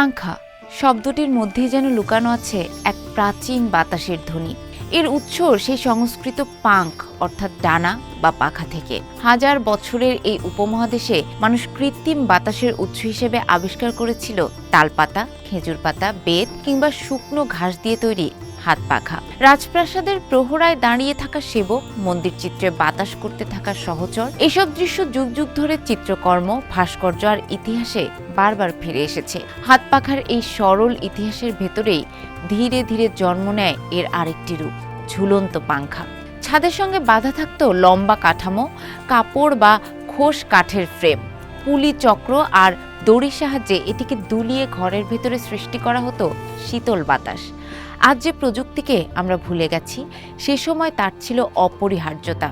পাংখা শব্দটির মধ্যে যেন লুকানো আছে এক প্রাচীন বাতাসের ধ্বনি। এর উৎস সেই সংস্কৃত পাঙ্ক, অর্থাৎ ডানা বা পাখা থেকে। হাজার বছরের এই উপমহাদেশে মানুষ কৃত্রিম বাতাসের উৎস হিসেবে আবিষ্কার করেছিল তালপাতা, খেজুর পাতা, বেত কিংবা শুকনো ঘাস দিয়ে তৈরি হাত পাখা রাজপ্রাসাদের প্রহরায় দাঁড়িয়ে থাকা সেবক, মন্দির চিত্রে বাতাস করতে থাকা সহচর, এসব দৃশ্য যুগ যুগ ধরে চিত্রকর্ম, ভাস্কর্য আর ইতিহাসে বারবার ফিরে এসেছে। হাত পাখার এই সরল ইতিহাসের ভেতরেই ধীরে ধীরে জন্ম নেয় এর আরেকটি রূপ, ঝুলন্ত পাংখা। ছাদের সঙ্গে বাঁধা থাকতো লম্বা কাঠামো, কাপড় বা খোস কাঠের ফ্রেম। পুলি চক্র আর দড়ির সাহায্যে এটিকে দুলিয়ে ঘরের ভেতরে সৃষ্টি করা হতো শীতল বাতাস। আজ যে প্রযুক্তিকে আমরা ভুলে গেছি সে সময় তার ছিল অপরিহার্যতা।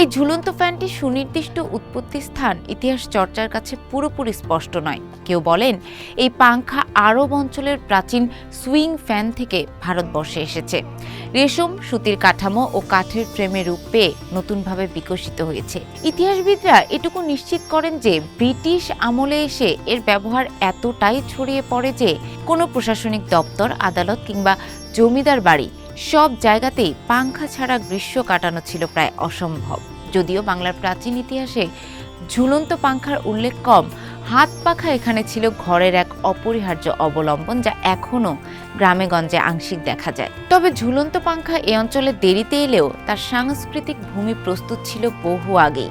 এই ঝুলন্ত ফ্যানটি সুনির্দিষ্ট উৎপত্তি স্থান, ইতিহাস চর্চার কাছে পুরোপুরি স্পষ্ট নয়। কেউ বলেন, এই পাংখা আরব অঞ্চলের প্রাচীন সুইং ফ্যান থেকে ভারতবর্ষে এসেছে। রেশম, সুতির কাঠামো ও কাঠের ফ্রেমে রূপ পেয়ে নতুনভাবে বিকশিত হয়েছে। ইতিহাসবিদরা এটুকু নিশ্চিত করেন যে ব্রিটিশ আমলে এসে এর ব্যবহার এতটাই ছড়িয়ে পড়ে যে কোনো প্রশাসনিক দপ্তর, আদালত কিংবা জমিদার বাড়ি সব জায়গাতেই পাংখা ছাড়া গ্রীষ্ম কাটানো ছিল প্রায় অসম্ভব। যদিও বাংলার প্রাচীন ইতিহাসে ঝুলন্ত পাংখার উল্লেখ কম, হাত পাখা এখানে ছিল ঘরের এক অপরিহার্য অবলম্বন যা এখনও গ্রামে গঞ্জে আংশিক দেখা যায়। তবে ঝুলন্ত পাংখা এ অঞ্চলে দেরিতে এলেও তার সাংস্কৃতিক ভূমি প্রস্তুত ছিল বহু আগেই।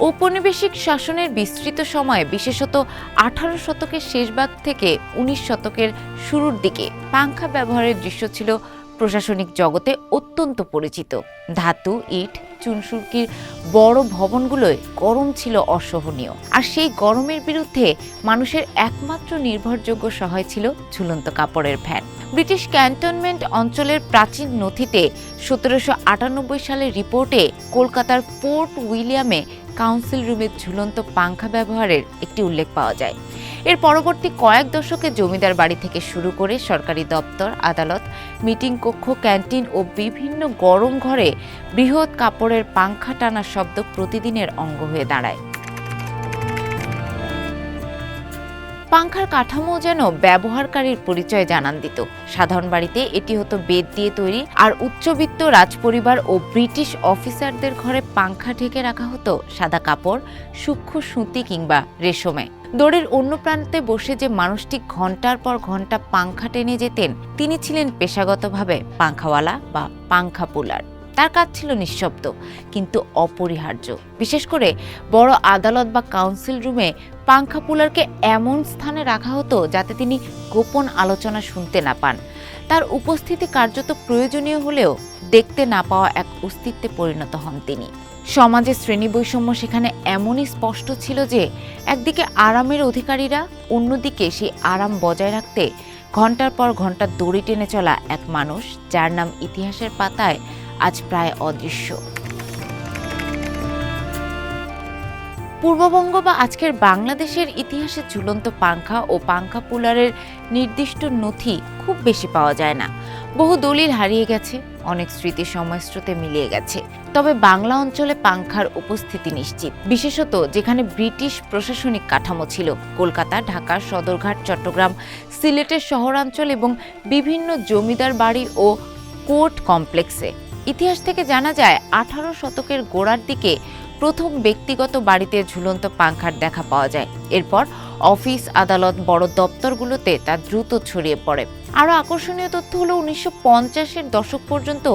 ঔপনিবেশিক শাসনের বিস্তৃত সময়ে, বিশেষত আঠারো শতকের শেষভাগ থেকে উনিশ শতকের শুরুর দিকে পাংখা ব্যবহারের দৃশ্য ছিল প্রশাসনিক জগতে অত্যন্ত পরিচিত। ধাতু, ইট, চুনসুরকির বড় ভবনগুলোয় গরম ছিল অসহনীয়। আর সেই গরমের বিরুদ্ধে মানুষের একমাত্র নির্ভরযোগ্য সহায় ছিল ঝুলন্ত কাপড়ের ফ্যান। ব্রিটিশ ক্যান্টনমেন্ট অঞ্চলের প্রাচীন নথিতে সতেরোশো আটানব্বই সালের রিপোর্টে কলকাতার পোর্ট উইলিয়ামে কাউন্সিল রুমের ঝুলন্ত পাংখা ব্যবহারের একটি উল্লেখ পাওয়া যায়। এর পরবর্তী কয়েক দশকে জমিদার বাড়ি থেকে শুরু করে সরকারি দপ্তর, আদালত, মিটিং কক্ষ, ক্যান্টিন ও বিভিন্ন গরম ঘরে বৃহৎ কাপড়ের পাংখা টানা শব্দ প্রতিদিনের অঙ্গ হয়ে দাঁড়ায়। পাংখার কাঠামো যেন ব্যবহারকারীর পরিচয় জানান দিত। সাধারণ বাড়িতে এটি হতো বেদ দিয়ে তৈরি, আর উচ্চবিত্ত রাজপরিবার ও ব্রিটিশ অফিসারদের ঘরে পাংখা ঢেকে রাখা হতো সাদা কাপড়, সূক্ষ্ম সুতি কিংবা রেশমে। দড়ির অন্য প্রান্তে বসে যে মানুষটি ঘণ্টার পর ঘণ্টা পাংখা টেনে যেতেন, তিনি ছিলেন পেশাগতভাবে পাংখাওয়ালা বা পাংখা পুলার। তার কাজ ছিল নিঃশব্দ, কিন্তু অপরিহার্য। বিশেষ করে বড় আদালত বা কাউন্সিল রুমে পাংখা পুলারকে এমন স্থানে রাখা হতো যাতে তিনি গোপন আলোচনা শুনতে না পান। তার উপস্থিতি কার্যত প্রয়োজনীয় হলেও দেখতে না পাওয়া এক অস্তিত্বে পরিণত হন তিনি। সমাজে শ্রেণি বৈষম্য সেখানে এমনই স্পষ্ট ছিল যে, একদিকে আরামের অধিকারীরা, অন্যদিকে সেই আরাম বজায় রাখতে ঘণ্টার পর ঘণ্টা দড়ি টেনে চলা এক মানুষ, যার নাম ইতিহাসের পাতায় আজ প্রায় অদৃশ্য। পূর্ববঙ্গ বা আজকের বাংলাদেশের ইতিহাসে ঝুলন্ত পাংখা ও পাংখা পুলারের নির্দিষ্ট নথি খুব বেশি পাওয়া যায় না। বহু দলিল হারিয়ে গেছে, অনেক স্মৃতি সময়স্রোতে মিলিয়ে গেছে। তবে বাংলা অঞ্চলে পাংখার উপস্থিতি নিশ্চিত। বিশেষত যেখানে ব্রিটিশ প্রশাসনিক কাঠামো ছিল, কলকাতা, ঢাকা, সদরঘাট, চট্টগ্রাম, সিলেটের শহরাঞ্চল এবং বিভিন্ন জমিদার বাড়ি ও কোর্ট কমপ্লেক্সে। ইতিহাস থেকে জানা যায়, আঠারো শতকের গোড়ার দিকে প্রথম ব্যক্তিগত বাড়িতে ঝুলন্ত পাংখার দেখা পাওয়া যায়। এরপর অফিস, আদালত, বড় দপ্তরগুলোতে তা দ্রুত ছড়িয়ে পড়ে। আরও আকর্ষণীয় তথ্য হলো, উনিশশো পঞ্চাশের দশক পর্যন্ত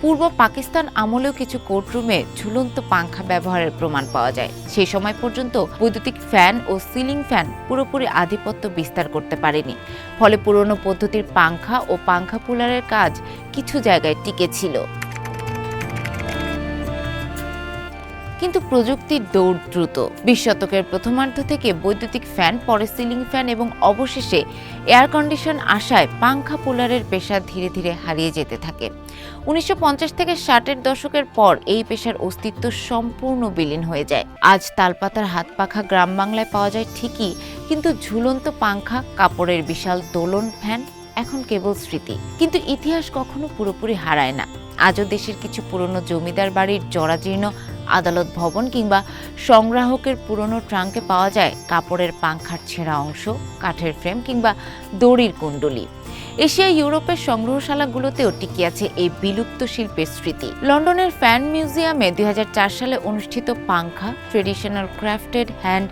পূর্ব পাকিস্তান আমলেও কিছু কোর্টরুমে ঝুলন্ত পাংখা ব্যবহারের প্রমাণ পাওয়া যায়। সেই সময় পর্যন্ত বৈদ্যুতিক ফ্যান ও সিলিং ফ্যান পুরোপুরি আধিপত্য বিস্তার করতে পারেনি। ফলে পুরনো পদ্ধতির পাংখা ও পাংখা পুলারের কাজ কিছু জায়গায় টিকে ছিল। কিন্তু প্রযুক্তির দৌড় দ্রুত। বিশ শতকের প্রথমার্ধ থেকে বৈদ্যুতিক ফ্যান, পরে সিলিং ফ্যান এবং অবশেষে এয়ার কন্ডিশন আসায় পাংখা পুলারের পেশা ধীরে ধীরে হারিয়ে যেতে থাকে। উনিশশো পঞ্চাশ থেকে ষাটের দশকের পর এই পেশার অস্তিত্ব সম্পূর্ণ বিলীন হয়ে যায়। আজ তালপাতার হাত পাখা গ্রাম বাংলায় পাওয়া যায় ঠিকই, কিন্তু ঝুলন্ত পাংখা, কাপড়ের বিশাল দোলন ফ্যান এখন কেবল স্মৃতি। কিন্তু ইতিহাস কখনো পুরোপুরি হারায় না। আজও দেশের কিছু পুরনো জমিদার বাড়ির জরাজীর্ণ আদালত ভবন কিংবা সংগ্রাহকের পুরনো ট্রাঙ্কে পাওয়া যায় কাপড়ের পাংখার ছেঁড়া অংশ, কাঠের ফ্রেম কিংবা দড়ির কুণ্ডলি। এশিয়া, ইউরোপের সংগ্রহশালাগুলোতেও টিকে আছে এই বিলুপ্ত শিল্পের স্মৃতি। লন্ডনের ফ্যান মিউজিয়ামে দুই হাজার চার সালে অনুষ্ঠিত Pankha, traditional crafted hand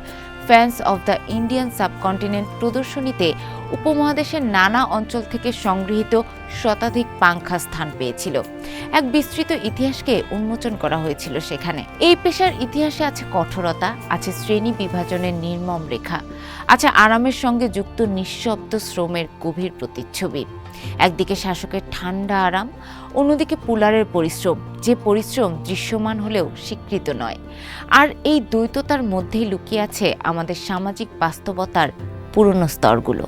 fans of the Indian subcontinent প্রদর্শনীতে উপমহাদেশের নানা অঞ্চল থেকে সংগৃহীত শতাধিক পাংখা স্থান পেয়েছিল। এক বিস্তৃত ইতিহাসকে উন্মোচন করা হয়েছিল সেখানে। এই পেশার ইতিহাসে আছে কঠোরতা, আছে শ্রেণি বিভাজনের নির্মম রেখা, আছে আরামের সঙ্গে যুক্ত নিঃশব্দ শ্রমের গভীর প্রতিচ্ছবি। একদিকে শাসকের ঠান্ডা আরাম, অন্যদিকে পুলারের পরিশ্রম, যে পরিশ্রম দৃশ্যমান হলেও স্বীকৃত নয়। আর এই দ্বৈততার মধ্যেই লুকিয়ে আছে আমাদের সামাজিক বাস্তবতার পুরনো স্তরগুলো।